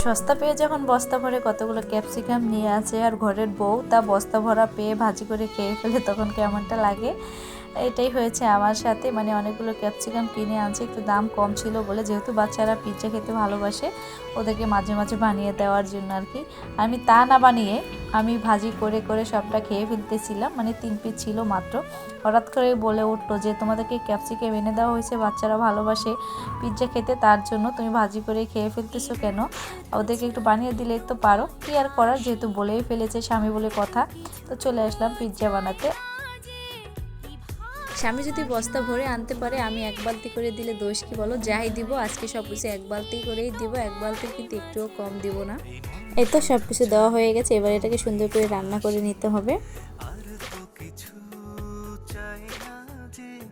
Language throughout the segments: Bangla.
সস্তা পেয়ে যখন বস্তা ভরে কতগুলো ক্যাপসিকাম নিয়ে আছে আর ঘরের বউ তা বস্তা ভরা পেয়ে ভাজি করে খেয়ে ফেলে, তখন কেমনটা লাগে? এটাই হয়েছে আমার সাথে। মানে অনেকগুলো ক্যাপসিকাম কিনে আনছে, একটু দাম কম ছিল বলে যেহেতু বাচ্চারা পিজ্জা খেতে ভালোবাসে, ওদেরকে মাঝে মাঝে বানিয়ে দেওয়ার জন্য আর কি। আমি তা না বানিয়ে আমি ভাজি করে করে সবটা খেয়ে ফেলতেছিলাম মানে তিন পিস ছিল মাত্র। হঠাৎ করে বলে উঠল যে, তোমাদেরকে ক্যাপসিকাম এনে দেওয়া হয়েছে, বাচ্চারা ভালোবাসে পিৎজা খেতে, তার জন্য তুমি ভাজি করে খেয়ে ফেলতেছো কেন? ওদেরকে একটু বানিয়ে দিলে তো পারো। কি আর করার, যেহেতু বলেই ফেলেছে স্বামী বলে কথা, তো চলে আসলাম পিৎজা বানাতে। স্বামী যদি বস্তা ভরে আনতে পারে, আমি এক বালতি করে দিলে দোষ কি বলো? যাই দিব, আজকে সব কিছু এক বালতি করেই দিব, এক বালতি কিন্তু একটুও কম দিব না। এই তো সব কিছু দেওয়া হয়ে গেছে, এবার এটাকে সুন্দর করে রান্না করে নিতে হবে।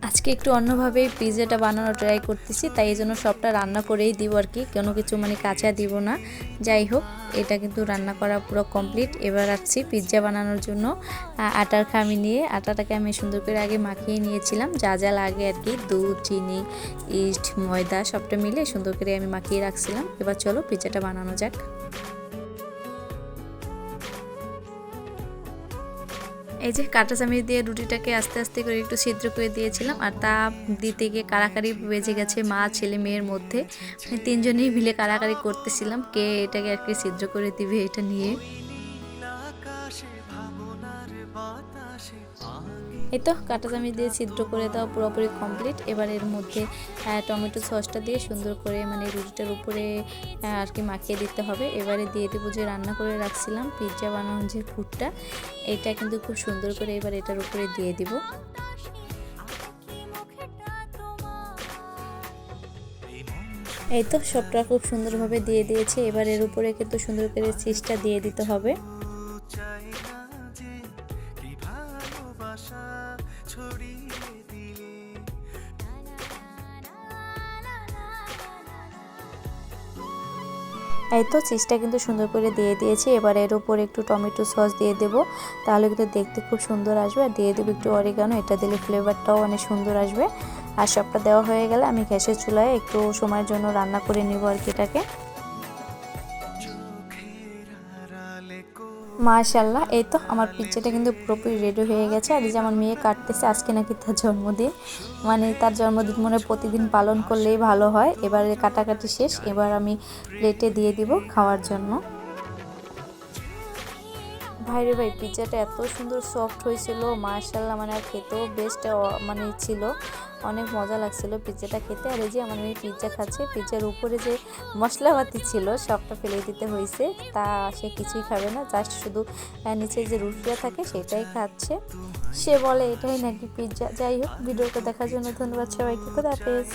আজকে একটু অন্যভাবেই পিৎজাটা বানানো ট্রাই করতেছি, তাই এই জন্য সবটা রান্না করেই দিব আর কি। কোনো কিছু মানে কাঁচা দিব না। যাই হোক, এটা কিন্তু রান্না করা পুরো কমপ্লিট এবার আসছি পিৎজা বানানোর জন্য। আটার খামি নিয়ে, আটাটাকে আমি সুন্দর করে আগে মাখিয়ে নিয়েছিলাম। যা যা লাগে আর কি, দুধ, চিনি, ইস্ট, ময়দা, সবটা মিলে সুন্দর করে আমি মাখিয়ে রাখছিলাম। এবার চলো পিৎজাটা বানানো যাক। এই যে কাঁটা চামিচ দিয়ে রুটিটাকে আস্তে আস্তে করে একটু ছিদ্র করে দিয়েছিলাম আর তা দিতে গিয়ে কারাকারি বেজে গেছে মা, ছেলে, মেয়ের মধ্যে। তিনজনেই মিলে কারাকারি করতেছিলাম, কে এটাকে আর কি ছিদ্র করে দিবে এটা নিয়ে। এই তো কাঁটা চামিচ দিয়ে ছিদ্র করে দেওয়া পুরোপুরি কমপ্লিট এবার এর মধ্যে টমেটো সসটা দিয়ে সুন্দর করে মানে রুটিটার উপরে আর কি মাখিয়ে দিতে হবে। এবারে দিয়ে দেবো যে রান্না করে রাখছিলাম পিৎজা বানানোর যে ফুডটা এটা কিন্তু খুব সুন্দর করে এবার এটার উপরে দিয়ে দিব। এই তো সবটা খুব সুন্দরভাবে দিয়ে দিয়েছে। এবার এর উপরে কিন্তু সুন্দর করে চিজটা দিয়ে দিতে হবে। এই তো চিজটা কিন্তু সুন্দর করে দিয়ে দিয়েছি। এবার এর উপরে একটু টমেটো সস দিয়ে দেব। তাহলে কিন্তু দেখতে খুব সুন্দর আসবে। আর দিয়ে দেবো একটু অরিগানো এটা দিলে ফ্লেভারটাও অনেক সুন্দর আসবে। আর সবটা দেওয়া হয়ে গেলে আমি গ্যাসের চুলায় একটু সময়ের জন্য রান্না করে নিব আর কি এটাকে। মাশাল্লাহ এই তো আমার পিকচারটা কিন্তু পুরোপুরি রেডি হয়ে গেছে। আর যে আমার মেয়ে কাটতেছে, আজকে নাকি তার জন্মদিন। মানে তার জন্মদিন মনে প্রতিদিন পালন করলেই ভালো হয়। এবারে কাটাকাটি শেষ, এবার আমি প্লেটে দিয়ে দিব খাওয়ার জন্য। ভাই রে ভাই পিৎজাটা এত সুন্দর সফট হয়েছিল মার্শাল্লাহ মানে আর খেতেও বেস্ট মানে ছিল। অনেক মজা লাগছিল পিৎজাটা খেতে। আর এই যে আমার মেয়ে পিৎজা খাচ্ছে পিৎজার উপরে যে মশলাপাতি ছিল, সবটা ফেলে দিতে হয়েছে। তা সে কিছুই খাবে না জাস্ট শুধু নিচে যে রুটিটা থাকে সেটাই খাচ্ছে। সে বলে এটাই নাকি পিৎজা যাই হোক, ভিডিওটা দেখার জন্য ধন্যবাদ সবাইকে, খুদা হাফেজ।